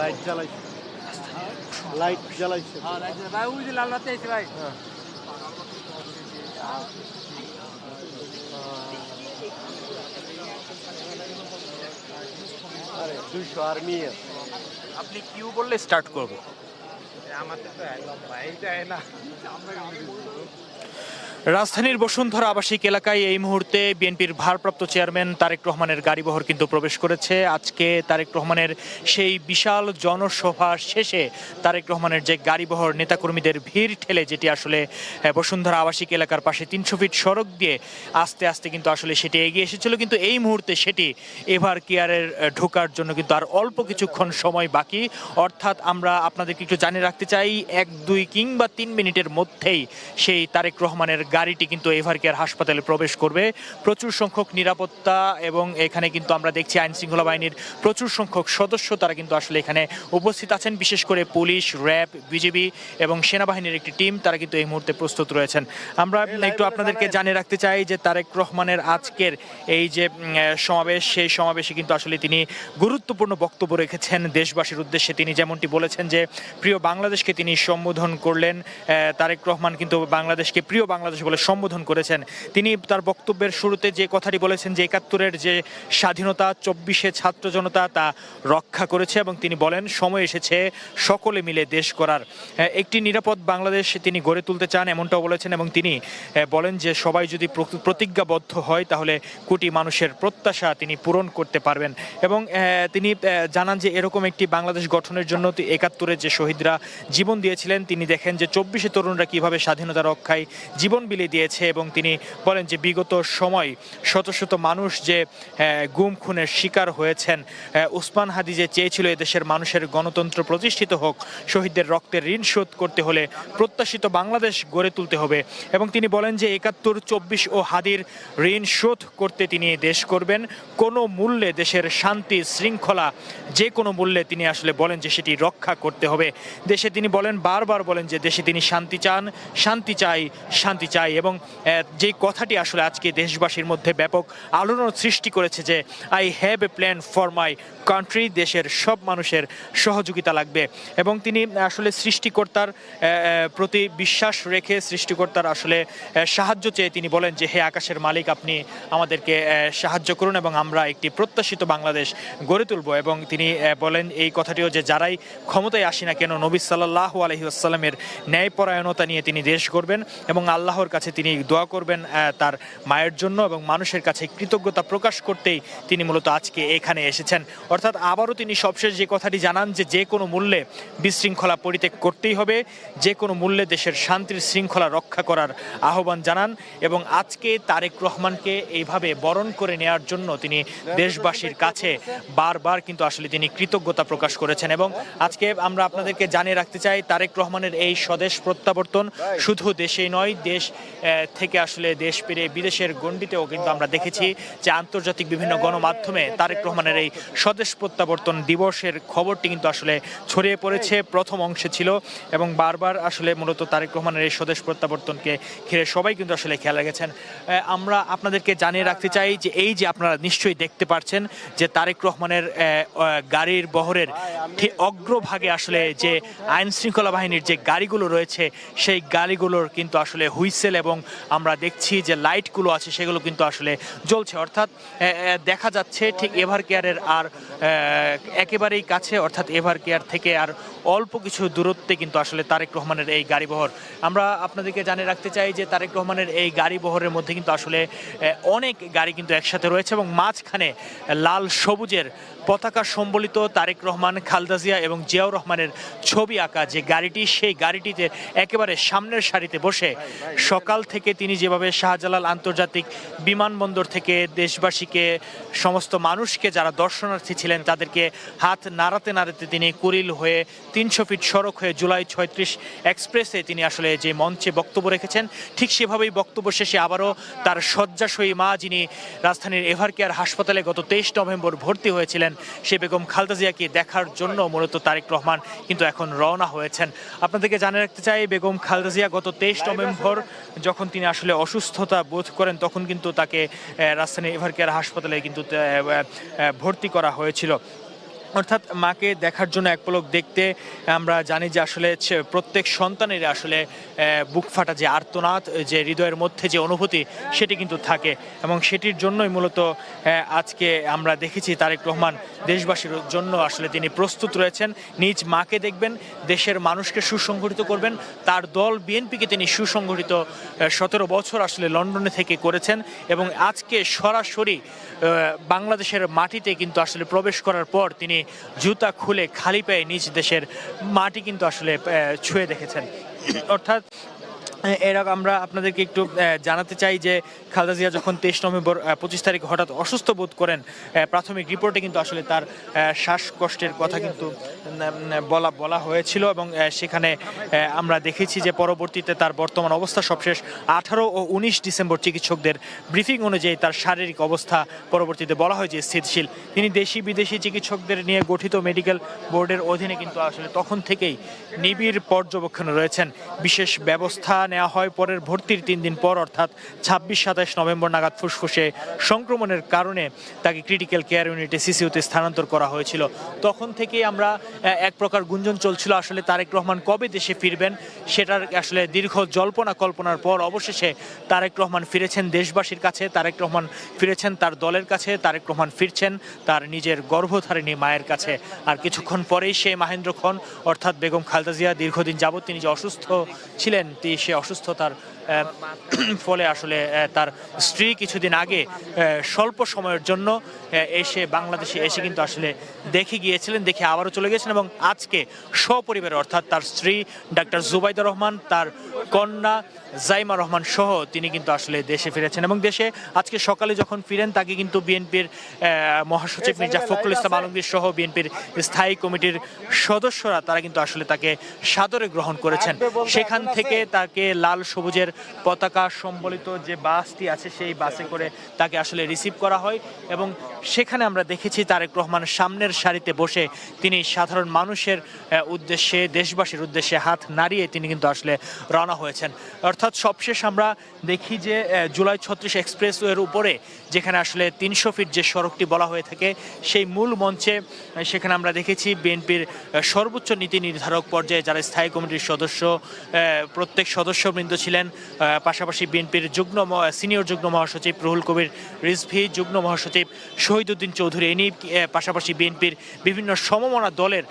Light জ্বালাইছে। Light জ্বালাইছে। ভাই ওই যে লাল রাতে এসে ভাই। আরে দুইশো আর্মি আপনি কিউ বললে স্টার্ট করব? আমাদের তো একদম ভাই যায় না রাজধানীর বসুন্ধরা আবাসিক এলাকায় এই মুহূর্তে বিএনপির ভারপ্রাপ্ত চেয়ারম্যান তারেক রহমানের গাড়িবহর কিন্তু প্রবেশ করেছে। আজকে তারেক রহমানের সেই বিশাল জনসভা শেষে তারেক রহমানের যে গাড়িবহর, নেতাকর্মীদের ভিড় ঠেলে যেটি আসলে বসুন্ধরা আবাসিক এলাকার পাশে তিনশো ফিট সড়ক দিয়ে আস্তে আস্তে কিন্তু আসলে সেটি এগিয়ে এসেছিল। কিন্তু এই মুহূর্তে সেটি এভার কেয়ারের ঢোকার জন্য কিন্তু আর অল্প কিছুক্ষণ সময় বাকি। অর্থাৎ আমরা আপনাদেরকে একটু জানিয়ে রাখতে চাই, এক, দুই কিংবা তিন মিনিটের মধ্যেই সেই তারেক রহমানের গাড়িটি কিন্তু এভার কেয়ার হাসপাতালে প্রবেশ করবে। প্রচুর সংখ্যক নিরাপত্তা এবং এখানে কিন্তু আমরা দেখছি আইন শৃঙ্খলা বাহিনীর প্রচুর সংখ্যক সদস্য তারা কিন্তু আসলে এখানে উপস্থিত আছেন। বিশেষ করে পুলিশ র্যাব বিজেপি এবং সেনাবাহিনীর একটি টিম তারা কিন্তু এই মুহূর্তে প্রস্তুত রয়েছেন। আমরা একটু আপনাদেরকে জানিয়ে রাখতে চাই যে তারেক রহমানের আজকের এই যে সমাবেশ সেই সমাবেশে কিন্তু আসলে তিনি গুরুত্বপূর্ণ বক্তব্য রেখেছেন। দেশবাসীর উদ্দেশ্যে তিনি যেমনটি বলেছেন যে প্রিয় বাংলাদেশকে তিনি সম্বোধন করলেন। তারেক রহমান কিন্তু বাংলাদেশকে প্রিয় বাংলাদেশ বলে সম্বোধন করেছেন। তিনি তার বক্তব্যের শুরুতে যে কথাটি বলেছেন যে একাত্তরের যে স্বাধীনতা, চব্বিশে ছাত্র জনতা তা রক্ষা করেছে এবং তিনি বলেন, সময় এসেছে সকলে মিলে দেশ করার। একটি নিরাপদ বাংলাদেশ তিনি গড়ে তুলতে চান এমনটাও বলেছেন এবং তিনি বলেন যে সবাই যদি প্রতিজ্ঞাবদ্ধ হয় তাহলে কোটি মানুষের প্রত্যাশা তিনি পূরণ করতে পারবেন। এবং তিনি জানান যে এরকম একটি বাংলাদেশ গঠনের জন্য একাত্তরের যে শহীদরা জীবন দিয়েছিলেন, তিনি দেখেন যে চব্বিশে তরুণরা কীভাবে স্বাধীনতা রক্ষায় জীবন বিলিয়ে দিয়েছে এবং তিনি বলেন যে বিগত সময় শত শত মানুষ যে গুম খুনের শিকার হয়েছেন উসমান হাদি যে চেয়েছিল এদেশের মানুষের গণতন্ত্র প্রতিষ্ঠিত হোক, শহীদদের রক্তের ঋণ শোধ করতে হলে প্রত্যাশিত বাংলাদেশ গড়ে তুলতে হবে। এবং তিনি বলেন যে একাত্তর, চব্বিশ ও হাদির ঋণ শোধ করতে তিনি দেশ করবেন। কোনো মূল্যে দেশের শান্তি শৃঙ্খলা যে কোনো মূল্যে তিনি আসলে বলেন যে সেটি রক্ষা করতে হবে। দেশে তিনি বলেন, বারবার বলেন যে দেশে তিনি শান্তি চান, শান্তি চাই শান্তি চাই। এবং আহ, যে কথাটি আসলে আজকে দেশবাসীর মধ্যে ব্যাপক আলোড়ন সৃষ্টি করেছে যে I have a plan for my country দেশের সব মানুষের সহযোগিতা লাগবে। এবং তিনি আসলে সৃষ্টিকর্তার প্রতি বিশ্বাস রেখে সৃষ্টিকর্তার আসলে সাহায্য চেয়ে তিনি বলেন যে হে আকাশের মালিক আপনি আমাদেরকে সাহায্য করুন এবং আমরা একটি প্রত্যাশিত বাংলাদেশ গড়ে তুলব। এবং তিনি বলেন এই কথাটিও যে যারাই ক্ষমতায় আসি না কেন নবী সাল্লাহ আলহি আসসালামের ন্যায়পরায়ণতা নিয়ে তিনি দেশ করবেন এবং আল্লাহর কাছে তিনি দোয়া করবেন তার মায়ের জন্য এবং মানুষের কাছে কৃতজ্ঞতা প্রকাশ করতেই তিনি মূলত আজকে এখানে এসেছেন। অর্থাৎ আবারও তিনি সবশেষ যে কথাটি জানান যে যে কোনো মূল্যে বিশৃঙ্খলা পরিত্যাগ করতেই হবে, যে কোনো মূল্যে দেশের শান্তির শৃঙ্খলা রক্ষা করার আহ্বান জানান এবং আজকে তারেক রহমানকে এইভাবে বরণ করে নেওয়ার জন্য তিনি দেশবাসীর কাছে বারবার কিন্তু আসলে তিনি কৃতজ্ঞতা প্রকাশ করেছেন এবং আজকে আমরা আপনাদেরকে জানিয়ে রাখতে চাই, তারেক রহমানের এই স্বদেশ প্রত্যাবর্তন শুধু দেশেই নয়, দেশ থেকে আসলে দেশ পেরে বিদেশের গণ্ডিতেও কিন্তু আমরা দেখেছি যে আন্তর্জাতিক বিভিন্ন গণমাধ্যমে তারেক রহমানের এই স্বদেশ প্রত্যাবর্তন দিবসের খবরটি কিন্তু আসলে ছড়িয়ে পড়েছে। প্রথম অংশে ছিল এবং বারবার আসলে মূলত তারেক রহমানের এই স্বদেশ প্রত্যাবর্তনকে ঘিরে সবাই কিন্তু আসলে খেয়াল রেখেছেন। আমরা আপনাদেরকে জানিয়ে রাখতে চাই যে এই যে আপনারা নিশ্চয়ই দেখতে পাচ্ছেন যে তারেক রহমানের গাড়ির বহরের ঠিক অগ্রভাগে আসলে যে আইন শৃঙ্খলা বাহিনীর যে গাড়িগুলো রয়েছে, সেই গাড়িগুলোর কিন্তু আসলে হুইসেল এবং আমরা দেখছি যে লাইটগুলো আছে, সেগুলো কিন্তু আসলে জ্বলছে। অর্থাৎ দেখা যাচ্ছে ঠিক এভার কেয়ারের আর একেবারেই কাছে, অর্থাৎ এভার কেয়ার থেকে আর অল্প কিছু দূরত্বে কিন্তু আসলে তারেক রহমানের এই গাড়ি বহর আমরা আপনাদেরকে জানিয়ে রাখতে চাই যে তারেক রহমানের এই গাড়ি বহরের মধ্যে কিন্তু আসলে অনেক গাড়ি কিন্তু একসাথে রয়েছে এবং মাঝখানে লাল সবুজের পতাকা সম্বলিত তারেক রহমান, খালদা জিয়া এবং জিয়াউর রহমানের ছবি আঁকা যে গাড়িটি, সেই গাড়িটিতে একেবারে সামনের সারিতে বসে সকাল থেকে তিনি যেভাবে শাহজালাল আন্তর্জাতিক বিমানবন্দর থেকে দেশবাসীকে, সমস্ত মানুষকে যারা দর্শনার্থী ছিলেন তাদেরকে হাত নাড়াতে নাড়াতে তিনি কুরিল হয়ে তিনশো ফিট সড়ক হয়ে জুলাই ছয়ত্রিশ এক্সপ্রেসে তিনি আসলে যে মঞ্চে বক্তব্য রেখেছেন, ঠিক সেভাবেই বক্তব্য শেষে আবারও তার শয্যাশয়ী মা যিনি রাজধানীর এভার কেয়ার হাসপাতালে গত তেইশ নভেম্বর ভর্তি হয়েছিলেন, সে বেগম খালদা জিয়াকে দেখার জন্য মূলত তারেক রহমান কিন্তু এখন রওনা হয়েছেন। আপনাদেরকে জানিয়ে রাখতে চাই, বেগম খালদা জিয়া গত তেইশ নভেম্বর যখন তিনি আসলে অসুস্থতা বোধ করেন, তখন কিন্তু তাকে রাজধানীর এভার কেয়ার হাসপাতালে কিন্তু ভর্তি করা হয়েছিল। অর্থাৎ মাকে দেখার জন্য এক পলক দেখতে আমরা জানি যে আসলে প্রত্যেক সন্তানের আসলে বুক ফাটা যে আর্তনাদ, যে হৃদয়ের মধ্যে যে অনুভূতি, সেটি কিন্তু থাকে। এবং সেটির জন্যই মূলত আজকে আমরা দেখেছি তারেক রহমান দেশবাসীর জন্য আসলে তিনি প্রস্তুত রয়েছেন। নিজ মাকে দেখবেন, দেশের মানুষকে সুসংগঠিত করবেন। তার দল বিএনপিকে তিনি সুসংগঠিত সতেরো বছর আসলে লন্ডনে থেকে করেছেন। এবং আজকে সরাসরি বাংলাদেশের মাটিতে কিন্তু আসলে প্রবেশ করার পর তিনি জুতা খুলে খালি পায়ে নিজ দেশের মাটি কিন্তু আসলে ছুঁয়ে দেখেছেন। অর্থাৎ এরকম আমরা আপনাদেরকে একটু জানাতে চাই যে খালেদা জিয়া যখন তেইশ নভেম্বর পঁচিশ তারিখ হঠাৎ অসুস্থ বোধ করেন প্রাথমিক রিপোর্টে কিন্তু আসলে তার শ্বাসকষ্টের কথা কিন্তু বলা বলা হয়েছিল এবং সেখানে আমরা দেখেছি যে পরবর্তীতে তার বর্তমান অবস্থা সবশেষ আঠারো ও উনিশ ডিসেম্বর চিকিৎসকদের ব্রিফিং অনুযায়ী তার শারীরিক অবস্থা পরবর্তীতে বলা হয় যে স্থিতিশীল। তিনি দেশি বিদেশি চিকিৎসকদের নিয়ে গঠিত মেডিকেল বোর্ডের অধীনে কিন্তু আসলে তখন থেকেই নিবিড় পর্যবেক্ষণে রয়েছেন। বিশেষ ব্যবস্থা নেওয়া হয় পরের ভর্তির তিন দিন পর, অর্থাৎ ছাব্বিশ, সাতাশ নভেম্বর নাগাদ ফুসফুসে সংক্রমণের কারণে তাকে ক্রিটিক্যাল কেয়ার ইউনিটে সিসিউতে স্থানান্তর করা হয়েছিল। তখন থেকেই আমরা এক প্রকার গুঞ্জন চলছিল, আসলে তারেক রহমান কবে দেশে ফিরবেন, সেটার আসলে দীর্ঘ জল্পনা কল্পনার পর অবশেষে তারেক রহমান ফিরেছেন দেশবাসীর কাছে, তারেক রহমান ফিরেছেন তার দলের কাছে, তারেক রহমান ফিরছেন তার নিজের গর্ভধারিণী মায়ের কাছে। আর কিছুক্ষণ পরেই সে মাহেন্দ্র খন, অর্থাৎ বেগম খালদা জিয়া, দীর্ঘদিন যাবৎ তিনি যে অসুস্থ ছিলেন তিনি সে অসুস্থতার ফলে আসলে তার স্ত্রী কিছুদিন আগে স্বল্প সময়ের জন্য এসে বাংলাদেশে এসে কিন্তু আসলে দেখে গিয়েছিলেন দেখে আবারও চলে গেছেন এবং আজকে সপরিবারে অর্থাৎ তার স্ত্রী ডাক্তার জুবাইদা রহমান তার কন্যা জাইমা রহমান সহ তিনি কিন্তু আসলে দেশে ফিরেছেন এবং দেশে আজকে সকালে যখন ফিরেন তাকে কিন্তু বিএনপির মহাসচিব মির্জা ফখরুল ইসলাম আলমগীর সহ বিএনপির স্থায়ী কমিটির সদস্যরা তারা কিন্তু আসলে তাকে সাদরে গ্রহণ করেছেন। সেখান থেকে তাকে লাল সবুজের পতাকা সম্বলিত যে বাসটি আছে, সেই বাসে করে তাকে আসলে রিসিভ করা হয় এবং সেখানে আমরা দেখেছি তারেক রহমান সামনের সারিতে বসে তিনি সাধারণ মানুষের উদ্দেশ্যে, দেশবাসীর উদ্দেশ্যে হাত নাড়িয়ে তিনি কিন্তু আসলে রওনা হয়েছেন। অর্থাৎ সবশেষ আমরা দেখি যে জুলাই ছত্রিশ এক্সপ্রেসওয়ের উপরে যেখানে আসলে তিনশো ফিট যে সড়কটি বলা হয়ে থাকে, সেই মূল মঞ্চে সেখানে আমরা দেখেছি বিএনপির সর্বোচ্চ নীতি নির্ধারক পর্যায়ে যারা স্থায়ী কমিটির সদস্য প্রত্যেক সদস্যবৃন্দ ছিলেন। পাশাপাশি বিএনপির যুগ্ম সিনিয়র যুগ্ম মহাসচিব রুহুল কবির রিজভি, যুগ্ম মহাসচিব শহীদুদ্দিন চৌধুরী এনি পাশাপাশি বিএনপির বিভিন্ন সমমনা দলের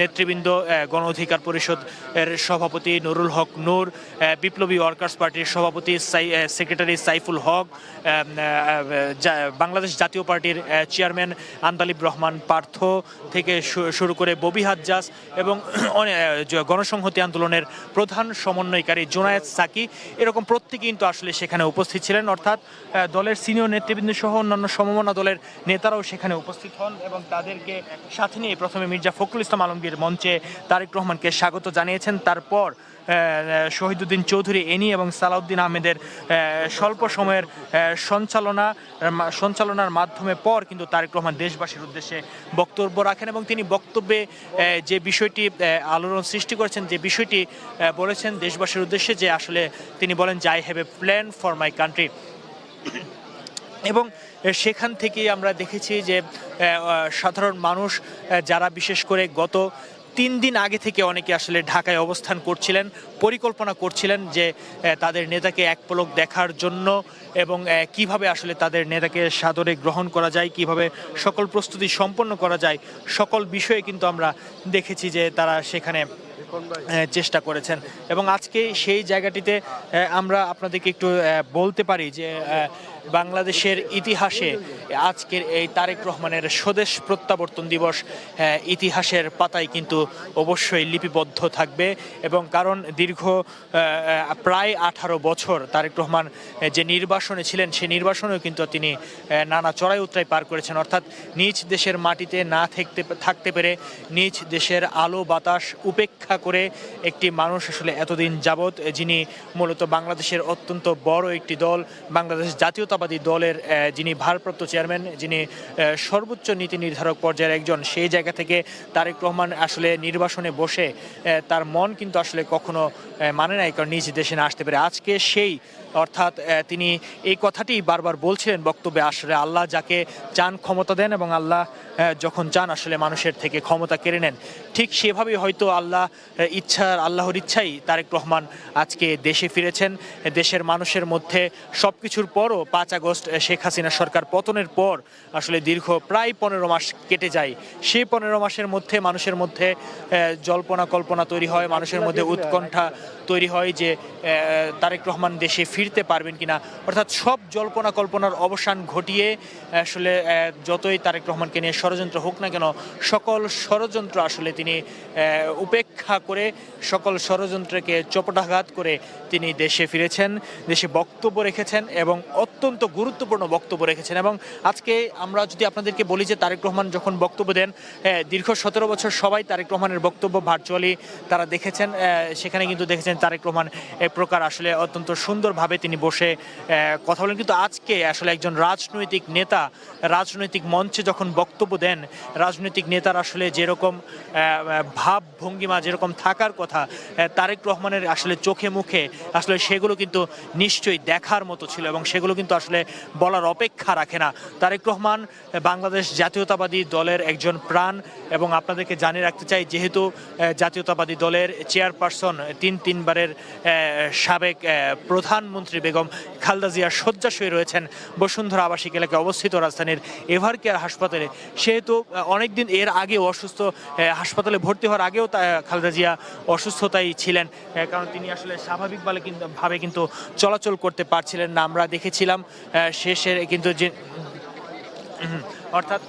নেতৃবৃন্দ গণ অধিকার পরিষদ এর সভাপতি নুরুল হক নূর বিপ্লবী ওয়ার্কার্স পার্টির সভাপতি সেক্রেটারি সাইফুল হক বাংলাদেশ জাতীয় পার্টির চেয়ারম্যান আন্দালিব রহমান পার্থ থেকে শুরু করে ববি হাজ্জাস এবং গণসংহতি আন্দোলনের প্রধান সমন্বয়কারী জোনায়েদ সাকি এরকম প্রত্যেকে কিন্তু আসলে সেখানে উপস্থিত ছিলেন। অর্থাৎ দলের সিনিয়র নেতৃবৃন্দ সহ অন্যান্য সমমনা দলের নেতারাও সেখানে উপস্থিত হন এবং তাদেরকে সাথে নিয়ে প্রথমে মির্জা ফখরুল ইসলাম আলমগীর মঞ্চে তারেক রহমানকে স্বাগত জানিয়েছেন। তারপর শহীদুদ্দিন চৌধুরী, এনি এবং সালাউদ্দিন আহমেদের স্বল্প সময়ের সঞ্চালনা সঞ্চালনার মাধ্যমে পর কিন্তু তারেক রহমান দেশবাসীর উদ্দেশ্যে বক্তব্য রাখেন এবং তিনি বক্তব্যে যে বিষয়টি আলোড়ন সৃষ্টি করেছেন, যে বিষয়টি বলেছেন দেশবাসীর উদ্দেশ্যে যে আসলে তিনি বলেন যে I have a plan for my country এবং সেখান থেকেই আমরা দেখেছি যে সাধারণ মানুষ যারা বিশেষ করে গত তিন দিন আগে থেকে অনেকে আসলে ঢাকায় অবস্থান করছিলেন, পরিকল্পনা করছিলেন যে তাদের নেতাকে এক পলক দেখার জন্য এবং কীভাবে আসলে তাদের নেতাকে সাদরে গ্রহণ করা যায়, কীভাবে সকল প্রস্তুতি সম্পন্ন করা যায়, সকল বিষয়ে কিন্তু আমরা দেখেছি যে তারা সেখানে চেষ্টা করেছেন। এবং আজকে সেই জায়গাটিতে আমরা আপনাদেরকে একটু বলতে পারি যে বাংলাদেশের ইতিহাসে আজকের এই তারেক রহমানের স্বদেশ প্রত্যাবর্তন দিবস ইতিহাসের পাতায় কিন্তু অবশ্যই লিপিবদ্ধ থাকবে এবং কারণ দীর্ঘ প্রায় আঠারো বছর তারেক রহমান যে নির্বাসনে ছিলেন সেই নির্বাসনেও কিন্তু তিনি নানা চড়াই উতরাই পার করেছেন। অর্থাৎ নিজ দেশের মাটিতে না থাকতে থাকতে পেরে নিজ দেশের আলো, বাতাস উপেক্ষা করে একটি মানুষ আসলে এতদিন যাবৎ যিনি মূলত বাংলাদেশের অত্যন্ত বড় একটি দল, বাংলাদেশ জাতীয়তাবাদী দলের যিনি ভারপ্রাপ্ত চেয়ারম্যান, যিনি সর্বোচ্চ নীতি নির্ধারক পর্যায়ের একজন, সেই জায়গা থেকে তারেক রহমান আসলে নির্বাসনে বসে তার মন কিন্তু আসলে কখনো মানে নাই, কারণ নিজ দেশে না আসতে পারে। আজকে সেই অর্থাৎ তিনি এই কথাটি বারবার বলছিলেন বক্তব্যে আসলে আল্লাহ যাকে চান ক্ষমতা দেন এবং আল্লাহ যখন চান আসলে মানুষের থেকে ক্ষমতা কেড়ে নেন। ঠিক সেভাবেই হয়তো আল্লাহ ইচ্ছার, আল্লাহর ইচ্ছাই তারেক রহমান আজকে দেশে ফিরেছেন। দেশের মানুষের মধ্যে সব কিছুর পরও পাঁচ আগস্ট শেখ হাসিনা সরকার পতনের পর আসলে দীর্ঘ প্রায় পনেরো মাস কেটে যায়। সেই পনেরো মাসের মধ্যে মানুষের মধ্যে জল্পনা কল্পনা তৈরি হয়, মানুষের মধ্যে উৎকণ্ঠা তৈরি হয় যে তারেক রহমান দেশে ফিরতে পারবেন কিনা। অর্থাৎ সব জল্পনা কল্পনার অবসান ঘটিয়ে, আসলে যতই তারেক রহমানকে নিয়ে ষড়যন্ত্র হোক না কেন, সকল ষড়যন্ত্র আসলে তিনি উপেক্ষা করে, সকল ষড়যন্ত্রকে চপটাঘাত করে তিনি দেশে ফিরেছেন, দেশে বক্তব্য রেখেছেন এবং অত্যন্ত গুরুত্বপূর্ণ বক্তব্য রেখেছেন। এবং আজকে আমরা যদি আপনাদেরকে বলি যে, তারেক রহমান যখন বক্তব্য দেন দীর্ঘ সতেরো বছর সবাই তারেক রহমানের বক্তব্য ভার্চুয়ালি তারা দেখেছেন সেখানে কিন্তু দেখেছেন তারেক রহমান এক প্রকার আসলে অত্যন্ত সুন্দরভাবে তিনি বসে কথা বলেন। কিন্তু আজকে আসলে একজন রাজনৈতিক নেতা রাজনৈতিক মঞ্চে যখন বক্তব্য দেন রাজনৈতিক নেতার আসলে যেরকম ভাব ভঙ্গিমা যেরকম থাকার কথা তারেক রহমানের আসলে চোখে মুখে আসলে সেগুলো কিন্তু নিশ্চয়ই দেখার মতো ছিল এবং সেগুলো কিন্তু আসলে বলার অপেক্ষা রাখে না। তারেক রহমান বাংলাদেশ জাতীয়তাবাদী দলের একজন প্রাণ এবং আপনাদেরকে জানিয়ে রাখতে চাই যেহেতু জাতীয়তাবাদী দলের চেয়ারপারসন তিন তিনবারের সাবেক আহ, প্রধানমন্ত্রী বেগম খালদা জিয়া শয্যাশয়ী রয়েছেন বসুন্ধরা আবাসিক এলাকায় অবস্থিত রাজধানীর এভার কেয়ার হাসপাতালে। সেহেতু অনেকদিন এর আগেও অসুস্থ হাসপাতালে ভর্তি হওয়ার আগেও খালেদা জিয়া অসুস্থতাই ছিলেন কারণ তিনি আসলে স্বাভাবিকভাবে কিন্তু ভাবে কিন্তু চলাচল করতে পারছিলেন না। আমরা দেখেছিলাম শেষের কিন্তু যে অর্থাৎ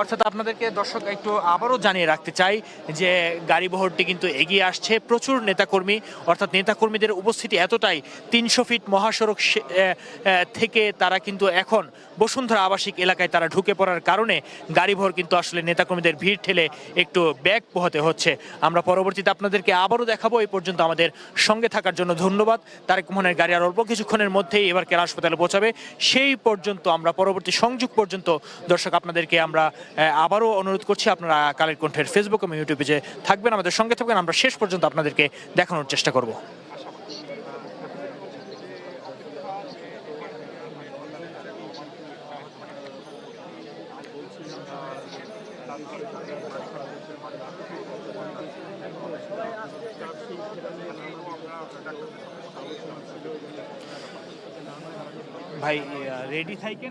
অর্থাৎ আপনাদেরকে দর্শক একটু আবারও জানিয়ে রাখতে চাই যে গাড়ি বহরটি কিন্তু এগিয়ে আসছে। প্রচুর নেতাকর্মী, অর্থাৎ নেতাকর্মীদের উপস্থিতি এতটাই তিনশো ফিট মহাসড়ক থেকে তারা কিন্তু এখন বসুন্ধরা আবাসিক এলাকায় তারা ঢুকে পড়ার কারণে গাড়ি ভর কিন্তু আসলে নেতাকর্মীদের ভিড় ঠেলে একটু ব্যাগ পোহাতে হচ্ছে। আমরা পরবর্তীতে আপনাদেরকে আবারও দেখাবো, এই পর্যন্ত আমাদের সঙ্গে থাকার জন্য ধন্যবাদ। তারেক মোহনের গাড়ি আর অল্প কিছুক্ষণের মধ্যেই এবার কেরা হাসপাতালে পৌঁছাবে। সেই পর্যন্ত আমরা পরবর্তী সংযোগ পর্যন্ত দর্শক আপনাদেরকে আমরা আহ, আবারও অনুরোধ করছি আপনারা কালের কণ্ঠের ফেসবুক এবং ইউটিউবে যে থাকবেন। আমাদের সঙ্গে থাকবেন আমরা শেষ পর্যন্ত আপনাদেরকে দেখানোর চেষ্টা করব। ভাই রেডি থাকেন